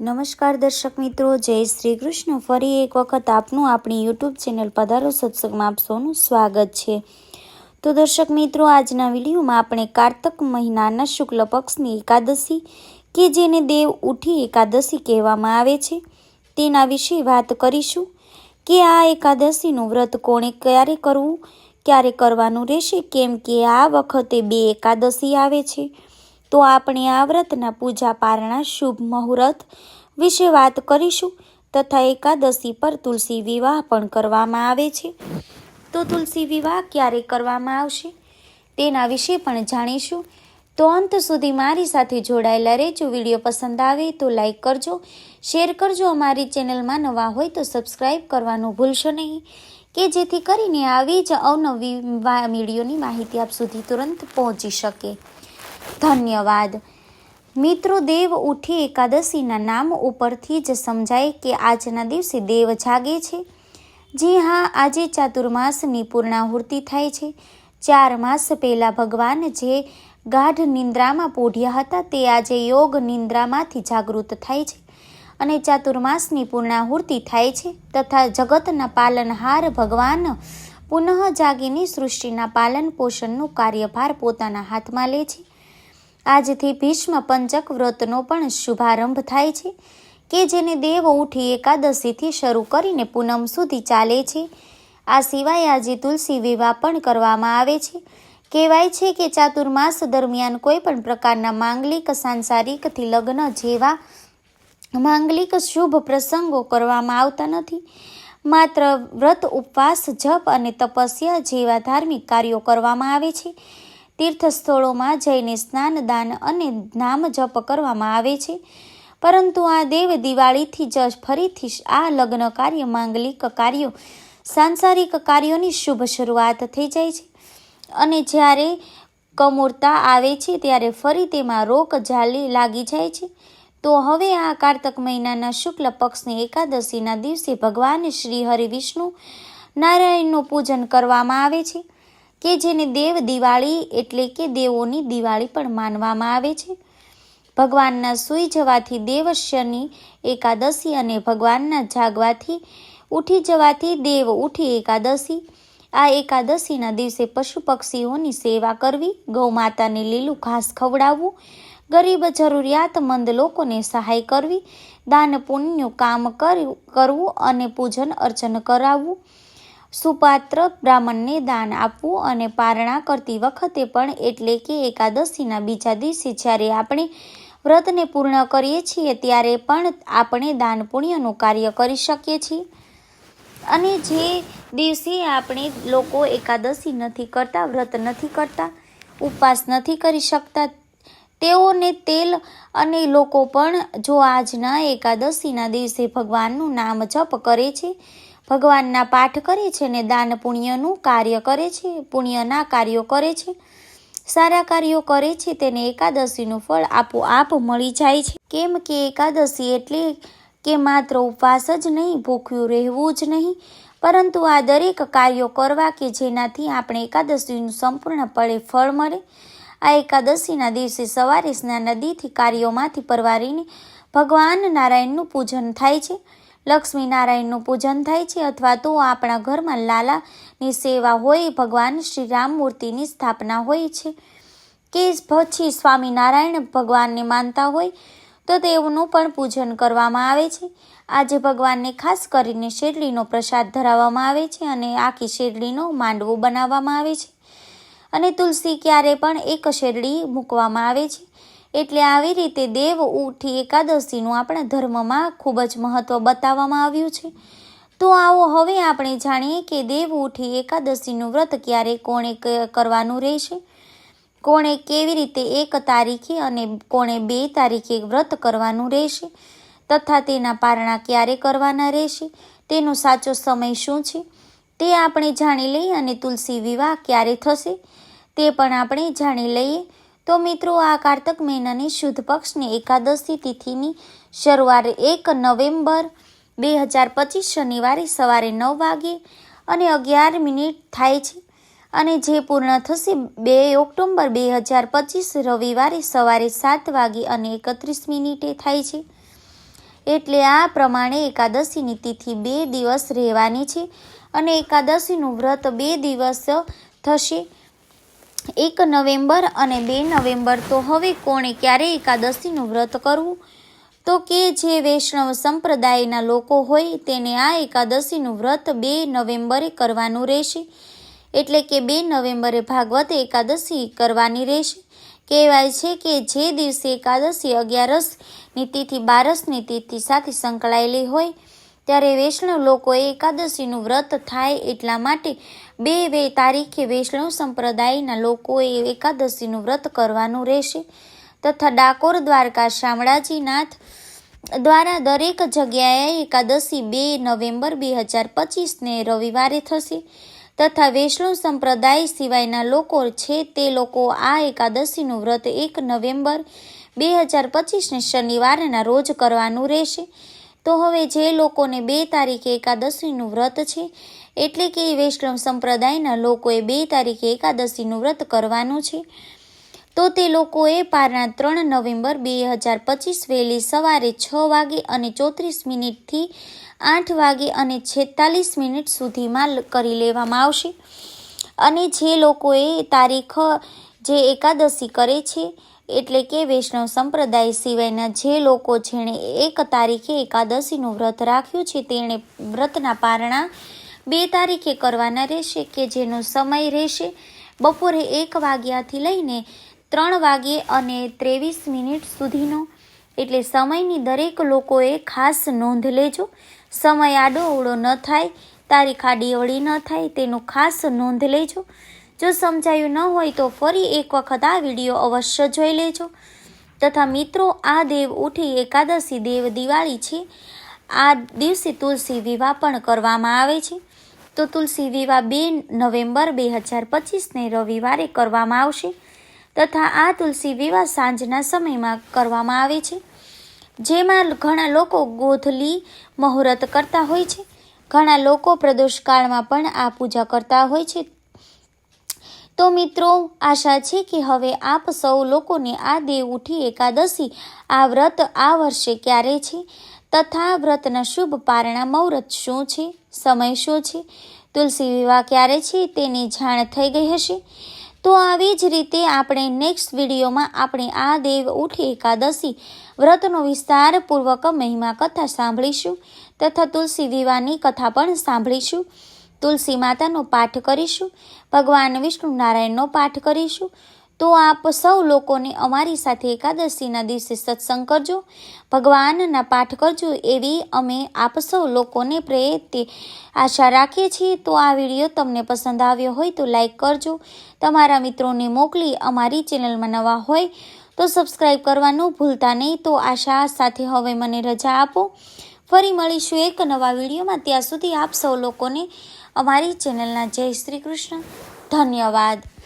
નમસ્કાર દર્શક મિત્રો, જય શ્રી કૃષ્ણ. ફરી એક વખત આપનું આપણી યુટ્યુબ ચેનલ પધારો સત્સંગમાં આપ સૌનું સ્વાગત છે. તો દર્શક મિત્રો, આજના વિડીયોમાં આપણે કારતક મહિનાના શુક્લ પક્ષની એકાદશી કે જેને દેવ ઉઠી એકાદશી કહેવામાં આવે છે, તેના વિશે વાત કરીશું. કે આ એકાદશીનું વ્રત કોણે ક્યારે કરવું, ક્યારે કરવાનું રહેશે, કેમ કે આ વખતે બે એકાદશી આવે છે. તો આપણે આ વ્રતના પૂજા પારણા શુભ મુહૂર્ત વિશે વાત કરીશું તથા એકાદશી પર તુલસી વિવાહ પણ કરવામાં આવે છે. તો તુલસી વિવાહ ક્યારે કરવામાં આવશે તેના વિશે પણ જાણીશું. તો અંત સુધી મારી સાથે જોડાયેલા રહેજો. વીડિયો પસંદ આવે તો લાઈક કરજો, શેર કરજો. અમારી ચેનલમાં નવા હોય તો સબસ્ક્રાઈબ કરવાનું ભૂલશો નહીં. કે જેથી કરીને આવી જ અવનવી વિડીયોની માહિતી આપ સુધી તુરંત પહોંચી શકે. ધન્યવાદ. મિત્રો, દેવ ઉઠી એકાદશીના નામ ઉપરથી જ સમજાય કે આજના દિવસે દેવ જાગે છે. જી હા, આજે ચાતુર્માસની પૂર્ણાહૂર્તિ થાય છે. ચાર માસ પહેલાં ભગવાન જે ગાઢ નિંદ્રામાં પોઢ્યા હતા તે આજે યોગ નિંદ્રામાંથી જાગૃત થાય છે અને ચાતુર્માસની પૂર્ણાહૂર્તિ થાય છે તથા જગતના પાલનહાર ભગવાન પુનઃ જાગીને સૃષ્ટિના પાલન પોષણનું કાર્યભાર પોતાના હાથમાં લે છે. આજથી ભીષ્મ પંચક વ્રતનો પણ શુભારંભ થાય છે, કે જેને દેવ ઉઠી એકાદશીથી શરૂ કરીને પૂનમ સુધી ચાલે છે. આ સિવાય આજે તુલસી વિવાહ પણ કરવામાં આવે છે. કહેવાય છે કે ચાતુર્માસ દરમિયાન કોઈ પણ પ્રકારના માંગલિક સાંસારિકથી લગ્ન જેવા માંગલિક શુભ પ્રસંગો કરવામાં આવતા નથી. માત્ર વ્રત ઉપવાસ, જપ અને તપસ્યા જેવા ધાર્મિક કાર્યો કરવામાં આવે છે. તીર્થસ્થળોમાં જઈને સ્નાન, દાન અને નામ જપ કરવામાં આવે છે. પરંતુ આ દેવ દિવાળીથી જ ફરીથી આ લગ્ન કાર્ય માંગલિક કાર્યો, સાંસારિક કાર્યોની શુભ શરૂઆત થઈ જાય છે. અને જ્યારે કમૂરતા આવે છે, ત્યારે ફરી તેમાં રોગ જાલી લાગી જાય છે. તો હવે આ કારતક મહિનાના શુક્લ પક્ષની એકાદશીના દિવસે ભગવાન શ્રી હરિ વિષ્ણુ નારાયણનું પૂજન કરવામાં આવે છે. કે જેને દેવ દિવાળી એટલે કે દેવોની દિવાળી પણ માનવામાં આવે છે. ભગવાનના સૂઈ જવાથી દેવસ્યની એકાદશી અને ભગવાનના જાગવાથી ઉઠી જવાથી દેવ ઉઠી એકાદશી. આ એકાદશીના દિવસે પશુ પક્ષીઓની સેવા કરવી, ગૌમાતાને લીલું ઘાસ ખવડાવવું, ગરીબ જરૂરિયાતમંદ લોકોને સહાય કરવી, દાન પુણ્યનું કામ કરવું અને પૂજન અર્ચન કરાવવું. સુપાત્ર બ્રાહ્મણને દાન આપવું અને પારણા કરતી વખતે પણ એટલે કે એકાદશીના બીજા દિવસે જ્યારે આપણે વ્રતને પૂર્ણ કરીએ છીએ ત્યારે પણ આપણે દાન પુણ્યનું કાર્ય કરી શકીએ છીએ. અને જે દિવસે આપણે લોકો એકાદશી નથી કરતા, વ્રત નથી કરતા, ઉપવાસ નથી કરી શકતા, તેઓને તેલ અને લોકો પણ જો આજના એકાદશીના દિવસે ભગવાનનું નામ જપ કરે છે ભગવાનના પાઠ કરે છે ને દાન પુણ્યનું કાર્ય કરે છે, પુણ્યના કાર્યો કરે છે, સારા કાર્યો કરે છે, તેને એકાદશીનું ફળ આપોઆપ મળી જાય છે. કેમ કે એકાદશી એટલે કે માત્ર ઉપવાસ જ નહીં, ભૂખ્યું રહેવું જ નહીં, પરંતુ આ દરેક કાર્યો કરવા કે જેનાથી આપણે એકાદશીનું સંપૂર્ણપણે ફળ મળે. આ એકાદશીના દિવસે સવારે સ્નાન નદીથી કાર્યોમાંથી પરવારીને ભગવાન નારાયણનું પૂજન થાય છે. લક્ષ્મી નારાયણનું પૂજન થાય છે અથવા તો આપણા ઘરમાં લાલાની સેવા હોય, ભગવાન શ્રી રામ મૂર્તિની સ્થાપના હોય છે. કે પછી સ્વામિનારાયણ ભગવાનને માનતા હોય, તો તેઓનું પણ પૂજન કરવામાં આવે છે. આજે ભગવાનને ખાસ કરીને શેરડીનો પ્રસાદ ધરાવવામાં આવે છે અને આખી શેરડીનો માંડવો બનાવવામાં આવે છે. અને તુલસી ક્યારે પણ એક શેરડી મૂકવામાં આવે છે. એટલે આવી રીતે દેવ ઉઠી એકાદશીનું આપણા ધર્મમાં ખૂબ જ મહત્ત્વ બતાવવામાં આવ્યું છે. તો આવો હવે આપણે જાણીએ કે દેવ ઉઠી એકાદશીનું વ્રત ક્યારે કોણે કરવાનું રહેશે? કોણે કેવી રીતે એક તારીખે અને કોણે બે તારીખે વ્રત કરવાનું રહેશે? તથા તેના પારણા ક્યારે કરવાના રહેશે? તેનો સાચો સમય શું છે? તે આપણે જાણી લઈએ અને તુલસી વિવાહ ક્યારે થશે? તે પણ આપણે જાણી લઈએ. તો મિત્રો, આ કારતક મહિનાની શુદ્ધ પક્ષની એકાદશી તિથિની શરૂઆત એક નવેમ્બર બે હજાર પચીસ શનિવારે સવારે નવ વાગે અને અગિયાર મિનિટ થાય છે. અને જે પૂર્ણ થશે બે ઓક્ટોબર બે હજાર પચીસ રવિવારે સવારે સાત વાગે અને એકત્રીસ મિનિટે થાય છે. એટલે આ પ્રમાણે એકાદશીની તિથિ બે દિવસ રહેવાની છે અને એકાદશીનું વ્રત બે દિવસ થશે. એક નવેમ્બર અને બે નવેમ્બર તો હવે કોણે ક્યારે એકાદશીનું વ્રત કરવું? તો કે જે વૈષ્ણવ સંપ્રદાયના લોકો હોય તેને આ એકાદશીનું વ્રત બે નવેમ્બરે કરવાનું રહેશે. એટલે કે બે નવેમ્બરે ભાગવત એકાદશી કરવાની રહેશે. કહેવાય છે કે જે દિવસે એકાદશી અગિયારસની તિથિ, બારસની તિથિ સાથે સંકળાયેલી હોય, ત્યારે વૈષ્ણવ લોકોએ એકાદશીનું વ્રત થાય એટલા માટે બે બે તારીખે વૈષ્ણવ સંપ્રદાયના લોકોએ એકાદશીનું વ્રત કરવાનું રહેશે તથા ડાકોર દ્વારકા શામળાજીનાથ દ્વારા દરેક જગ્યાએ એકાદશી બે નવેમ્બર બે હજાર પચીસને રવિવારે થશે તથા વૈષ્ણવ સંપ્રદાય સિવાયના લોકો છે તે લોકો આ એકાદશીનું વ્રત એક નવેમ્બર બે હજાર પચીસને શનિવારના રોજ કરવાનું રહેશે. તો હવે જે લોકોને બે તારીખે એકાદશીનું વ્રત છે એટલે કે વૈષ્ણવ સંપ્રદાયના લોકોએ બે તારીખે એકાદશીનું વ્રત કરવાનું છે. તો તે લોકોએ પારના ત્રણ નવેમ્બર બે હજાર પચીસ વહેલી સવારે છ વાગે અને ચોત્રીસ મિનિટથી આઠ વાગે અને છેતાલીસ મિનિટ સુધીમાં કરી લેવામાં આવશે. અને જે લોકોએ તારીખ જે એકાદશી કરે છે, એટલે કે વૈષ્ણવ સંપ્રદાય સિવાયના જે લોકો જેણે એક તારીખે એકાદશીનું વ્રત રાખ્યું છે, તેણે વ્રતના પારણા બે તારીખે કરવાના રહેશે કે જેનો સમય રહેશે બપોરે એક વાગ્યાથી લઈને ત્રણ વાગ્યે અને ત્રેવીસ મિનિટ સુધીનો. એટલે સમયની દરેક લોકોએ ખાસ નોંધ લેજો. સમય આડો અવળો ન થાય, તારીખ આડી ન થાય, તેનું ખાસ નોંધ લેજો. જો સમજાયું ન હોય તો ફરી એક વખત આ વીડિયો અવશ્ય જોઈ લેજો. તથા મિત્રો, આ દેવ ઉઠી એકાદશી દેવ દિવાળી છે. આ દિવસે તુલસી વિવાહ પણ કરવામાં આવે છે. તો તુલસી વિવાહ બે નવેમ્બર બે હજાર પચીસને રવિવારે કરવામાં આવશે તથા આ તુલસી વિવાહ સાંજના સમયમાં કરવામાં આવે છે. જેમાં ઘણા લોકો ગોધલી મુહૂર્ત કરતા હોય છે. ઘણા લોકો પ્રદોષકાળમાં પણ આ પૂજા કરતા હોય છે. તો મિત્રો, આશા છે કે હવે આપ સૌ લોકોને આ દેવ ઉઠી એકાદશી આ વ્રત આ વર્ષે ક્યારે છે? તથા વ્રતના શુભ પારણા મુહૂર્ત શું છે? સમય શું છે? તુલસી વિવાહ ક્યારે છે? તેની જાણ થઈ ગઈ હશે. તો આવી જ રીતે આપણે નેક્સ્ટ વિડીયોમાં આપણે આ દેવ ઉઠી એકાદશી વ્રતનો વિસ્તારપૂર્વક મહિમા કથા સાંભળીશું તથા તુલસી વિવાહની કથા પણ સાંભળીશું. તુલસી માતાનો પાઠ કરીશું, ભગવાન વિષ્ણુ નારાયણનો પાઠ કરીશું તો આપ સૌ લોકોને અમારી સાથે એકાદશીના દિવસે સત્સંગ કરજો, ભગવાનના પાઠ કરજો એવી અમે આપ સૌ લોકોને પ્રેરિત આશા રાખીએ છીએ. તો આ વીડિયો તમને પસંદ આવ્યો હોય તો લાઈક કરજો. તમારા મિત્રોને મોકલી અમારી ચેનલમાં નવા હોય તો સબસ્ક્રાઈબ કરવાનું ભૂલતા નહીં. તો આશા સાથે હવે મને રજા આપો. ફરી મળીશું એક નવા વિડીયોમાં. ત્યાં સુધી આપ સૌ લોકોને અમારી ચેનલના જય શ્રી કૃષ્ણ. ધન્યવાદ.